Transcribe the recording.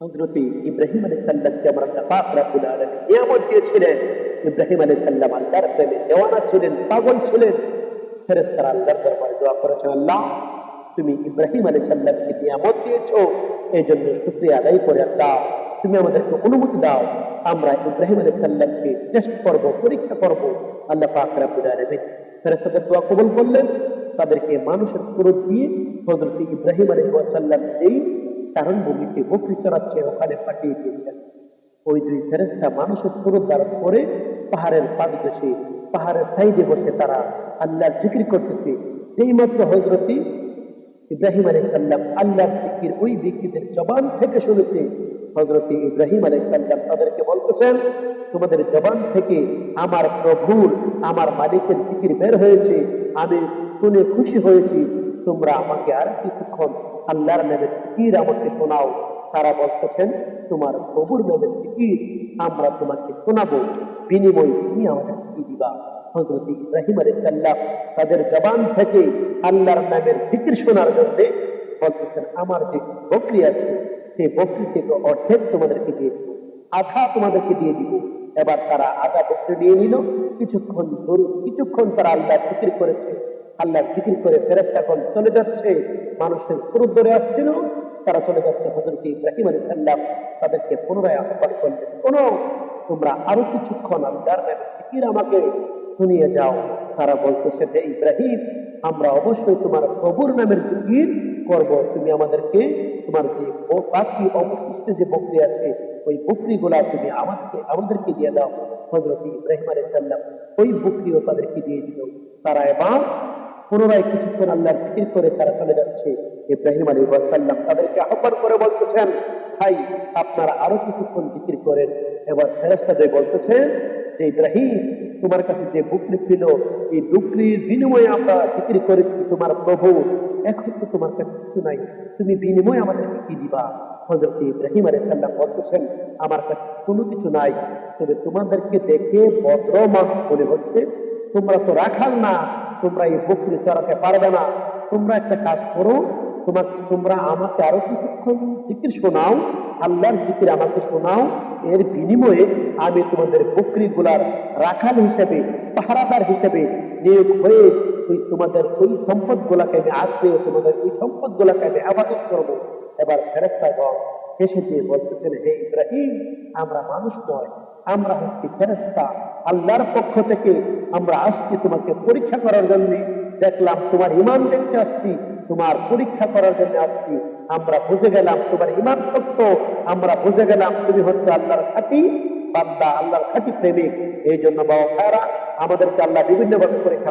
ইব্রাহিম আলী সাল্লামকে আমার নিয়ামত দিয়েছিলেন ইব্রাহিম আলী সাল্লাম আল্লাহর প্রেমে দেওয়ানা ছিলেন, পাগল ছিলেন। আল্লাহর দরবারে দোয়া করেছেন, আল্লাহ, তুমি ইব্রাহিম আলী সাল্লামকে নিয়ামত দিয়েছ এই জন্য শুক্রিয়া আদায় করে আল্লাহ তুমি আমাদেরকে অনুমতি দাও, আমরা ইব্রাহিম আলী সাল্লামকে টেস্ট করব, পরীক্ষা করব। আল্লাহ পাক রাব্বুল আলামিন ফেরেশতাদের দোয়া কবুল করলেন। তাদেরকে মানুষের সুরত দিয়ে হজরত ইব্রাহিম আলী সাল্লাম এই চারণভূমিতে বকরি চড়াচ্ছে ওখানে পাঠিয়ে দিয়েছেন। ওই দুই ফেরেস্তা মানুষের সুরত ধারণ করে পাহাড়ের পাদদেশে পাহাড়ের সাইডে বসে তারা আল্লাহর জিকির করতেছে। যেই মাত্র হজরতি ইব্রাহিম আলী সাল্লাম আল্লাহর জিকির ওই ব্যক্তিদের জবান থেকে শুনেছে হজরত ইব্রাহিম আলী সাল্লাম তাদেরকে বলতেছেন, তোমাদের জবান থেকে আমার প্রভুর, আমার মালিকের জিকির বের হয়েছে, আমি শুনে খুশি হয়েছি, তোমরা আমাকে আর কিছুক্ষণ আল্লাহর নামের জিকির আমাকে শোনাও। তারা বলতেছেন, তোমার প্রভুর নামের জিকির আমরা তোমাকে শোনাবো। বিনিময় তুমি আমাদের কি দিবা। হজরত ইব্রাহিম আলী সাল্লাম তাদের জবান থেকে আল্লাহর নামের জিকির শোনার জন্য বলতেছেন, আমার যে বকরি আছে, সেই বকরি থেকে অর্ধেক তোমাদেরকে দিয়ে দিব, আধা তোমাদেরকে দিয়ে দিব। এবার তারা আধা বকরি নিয়ে নিল। কিছুক্ষণ ধরুন কিছুক্ষণ তারা আল্লাহ জিকির করেছে। আল্লাহ জিকির করে ফেরেস্তাখন চলে যাচ্ছে। মানুষের ফুরুত ধরে আসছিল, তারা চলে যাচ্ছে হজরত ইব্রাহিম আলী সাল্লাম তাদেরকে পুনরায় আহ্বান করলেন কোনো তোমরা আরও কিছুক্ষণ আল্লাহর নামে জিকির আমাকে শুনিয়ে যাও। তারা বলতেছে, হে ইব্রাহিম, আমরা অবশ্যই তোমার প্রভুর নামের জিকির করব। তুমি আমাদেরকে, তোমার যে বাকি অবশিষ্ট যে বকরি আছে, ওই বকরিগুলা তুমি আমাকে আমাদেরকে দিয়ে দাও। হজরত ইব্রাহিম আলী সাল্লাম ওই বকরিও তাদেরকে দিয়ে দিল। তারা এবার পুনরায় কিছুক্ষণ আল্লাহর জিকির করে তারা চলে যাচ্ছে। ইব্রাহিম আলী ওয়াসাল্লাম তাদেরকে আহ্বান করে বলতেছেন, ভাই, আপনারা আরও কিছুক্ষণ জিকির করেন। এবার ফেরেস্তাদের বলতেছেন যে, ইব্রাহিম, তোমার কাছে যে বুকরি ছিল, এই বুকরির বিনিময়ে আমরা জিকির করেছি তোমার প্রভু। এখন তো তোমার কাছে কিছু নাই। তুমি বিনিময়ে আমাদেরকে কি দিবা? হজরত ইব্রাহিম আলী সাল্লাম বলতেছেন, আমার কাছে কোনো কিছু নাই। তবে তোমাদেরকে দেখে ভদ্র মানুষ মনে হচ্ছে। তোমরা তো রাখাল না। তোমরা এই বকরি চড়াতে পারবে না। তোমরা একটা কাজ করো তোমার তোমরা আমাকে আরও কিছুক্ষণ জিকির শোনাও, আল্লাহর জিকির আমাকে শোনাও। এর বিনিময়ে আমি তোমাদের বকরি গুলার রাখাল হিসেবে, পাহারাদার হিসেবে নিয়োগ হয়ে ওই তোমাদের ওই সম্পদ গুলাকে আমি আসবে তোমাদের ওই সম্পদ গুলাকে আমি আবাদত করব। এবার ফেরেস্তাগণ হেসে দিয়ে বলতেছেন, হে ইব্রাহিম, আমরা মানুষ নয় আমরা হচ্ছি ফেরেস্তা আল্লাহর পক্ষ থেকে আমরা আসছি তোমাকে পরীক্ষা করার জন্য। দেখলাম তোমার ইমান দেখতে আসছি, তোমার পরীক্ষা করার জন্য আসছি। আমরা বুঝে গেলাম তোমার ইমান সত্য। আমরা বুঝে গেলাম তুমি হচ্ছে আল্লাহর খাঁটি বান্দা, আল্লাহর খাঁটি প্রেমিক। এই জন্য বাবা আমাদেরকে আল্লাহ বিভিন্নভাবে পরীক্ষা